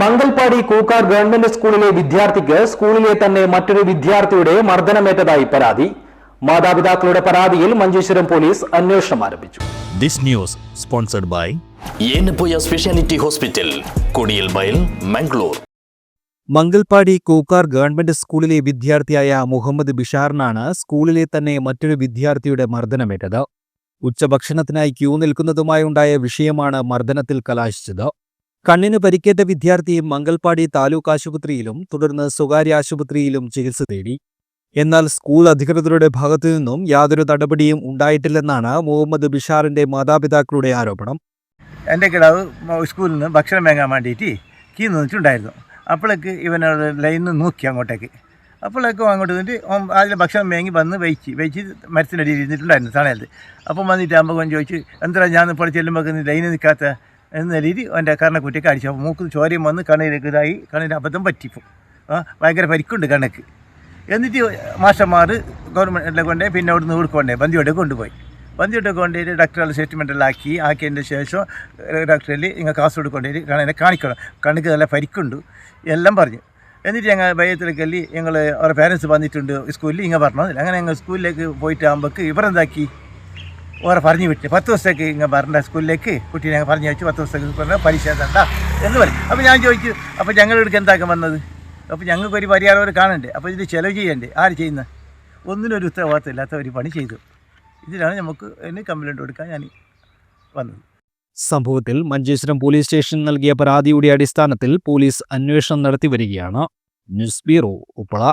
Mangalpady കൂക്കാർ government സ്കൂളിലെ വിദ്യാർത്ഥിക്ക് സ്കൂളിലെ തന്നെ മറ്റൊരു വിദ്യാർത്ഥിയുടെ മർദ്ദനമേറ്റതായി പരാതി. മാതാപിതാക്കളുടെ പരാതിയിൽ മഞ്ചേശ്വരം പോലീസ് അന്വേഷണം ആരംഭിച്ചു. This news sponsored by speciality hospital Kodialbail Mangalore. Mangalpady Kukkar government സ്കൂളിലെ വിദ്യാർത്ഥിയായ മുഹമ്മദ് ബിഷാറിനാണ് സ്കൂളിലെ തന്നെ മറ്റൊരു വിദ്യാർത്ഥിയുടെ മർദ്ദനമേറ്റത്. ഉച്ചഭക്ഷണത്തിനായി ക്യൂ നിൽക്കുന്നതുമായി ഉണ്ടായ വിഷയമാണ് മർദ്ദനത്തിൽ കലാശിച്ചത്. കണ്ണിന് പരിക്കേറ്റ വിദ്യാർത്ഥി മംഗൽപാടി താലൂക്ക് ആശുപത്രിയിലും തുടർന്ന് സ്വകാര്യ ആശുപത്രിയിലും ചികിത്സ തേടി. എന്നാൽ സ്കൂൾ അധികൃതരുടെ ഭാഗത്തു നിന്നും യാതൊരു നടപടിയും ഉണ്ടായിട്ടില്ലെന്നാണ് മുഹമ്മദ് ബിഷാറിന്റെ മാതാപിതാക്കളുടെ ആരോപണം. എന്റെ കിടാവ് സ്കൂളിൽ നിന്ന് ഭക്ഷണം വാങ്ങാൻ വേണ്ടിയിട്ട് കീ നിന്നിട്ടുണ്ടായിരുന്നു. അപ്പോഴേക്ക് ഇവനോട് ലൈനിൽ നോക്കി അങ്ങോട്ടേക്ക്. അപ്പോഴേക്കും അങ്ങോട്ട് നിന്നിട്ട് അതിൽ ഭക്ഷണം വാങ്ങി വന്ന് വെയിച്ച് വെയിച്ച് മരത്തിനടിയിൽ ഇരുന്നിട്ടുണ്ടായിരുന്നു തണലത്ത്. അപ്പം വന്നിട്ട് അമ്മ ചോദിച്ച് എന്താ ഞാൻ ഇപ്പോൾ ചെല്ലുമ്പോൾ ലൈനിൽ നിൽക്കാത്ത എന്ന രീതി എന്റെ കർണക്കുറ്റിയൊക്കെ അടിച്ചു. അപ്പോൾ മൂക്ക് ചോരയും വന്ന് കണ്ണിലേക്ക് ഇതായി. കണ്ണിന് അബദ്ധം പറ്റിപ്പോൾ ഭയങ്കര പരിക്കുണ്ട് കണ്ണക്ക്. എന്നിട്ട് മാഷന്മാർ ഗവൺമെന്റിലെ കൊണ്ടേ പിന്നെ അവിടെ നിന്ന് കൊടുക്കൊണ്ടേ ബന്ധിയോടെ കൊണ്ടുപോയി. ബന്ധിയോടെ കൊണ്ടുപോയി ഡോക്ടറുടെ സ്റ്റേറ്റ്മെന്റ് എല്ലാം ആക്കി. ആക്കിയതിന്റെ ശേഷം ഡോക്ടറിൽ ഇങ്ങനെ കാസർഗോഡ് കൊണ്ടുപോയി കണ്ണിനെ കാണിക്കണം. കണ്ണിക്ക് നല്ല പരിക്കുണ്ട്. എല്ലാം പറഞ്ഞു. എന്നിട്ട് ഞങ്ങൾ ഭയത്തിലേക്കല്ലി ഞങ്ങൾ അവരുടെ പേരൻസ് വന്നിട്ടുണ്ട് സ്കൂളിൽ. ഇങ്ങനെ പറഞ്ഞതില്ല അങ്ങനെ ഞങ്ങൾ സ്കൂളിലേക്ക് പോയിട്ട് ആകുമ്പോൾക്ക് ഇവരെന്താക്കി? ഓരെ പറഞ്ഞു വിട്ട്. പത്ത് ദിവസത്തേക്ക് ഇങ്ങനെ പറഞ്ഞ സ്കൂളിലേക്ക് കുട്ടീനെ പറഞ്ഞു വെച്ചു പത്ത് ദിവസത്തേക്ക് പറഞ്ഞാൽ പരീക്ഷ തണ്ട എന്ന് പറയും അപ്പോൾ ഞാൻ ചോദിച്ചു അപ്പോൾ ഞങ്ങളിടക്ക് എന്താക്കാൻ വന്നത്? അപ്പോൾ ഞങ്ങൾക്കൊരു പരിഹാരം അവർ കാണണ്ടേ? അപ്പോൾ ഇതിന്റെ ചിലവ് ചെയ്യണ്ടേ? ആര് ചെയ്യുന്നത് ഒന്നിനൊരു ഉത്തരവാദിത്തമില്ലാത്ത ഒരു പണി ചെയ്തു. ഇതിലാണ് നമുക്ക് എന്നെ കംപ്ലൈന്റ് കൊടുക്കാൻ ഞാൻ വന്നത്. സംഭവത്തിൽ മഞ്ചേശ്വരം പോലീസ് സ്റ്റേഷൻ നൽകിയ പരാതിയുടെ അടിസ്ഥാനത്തിൽ പോലീസ് അന്വേഷണം നടത്തി വരികയാണ്. News bureau Uppala.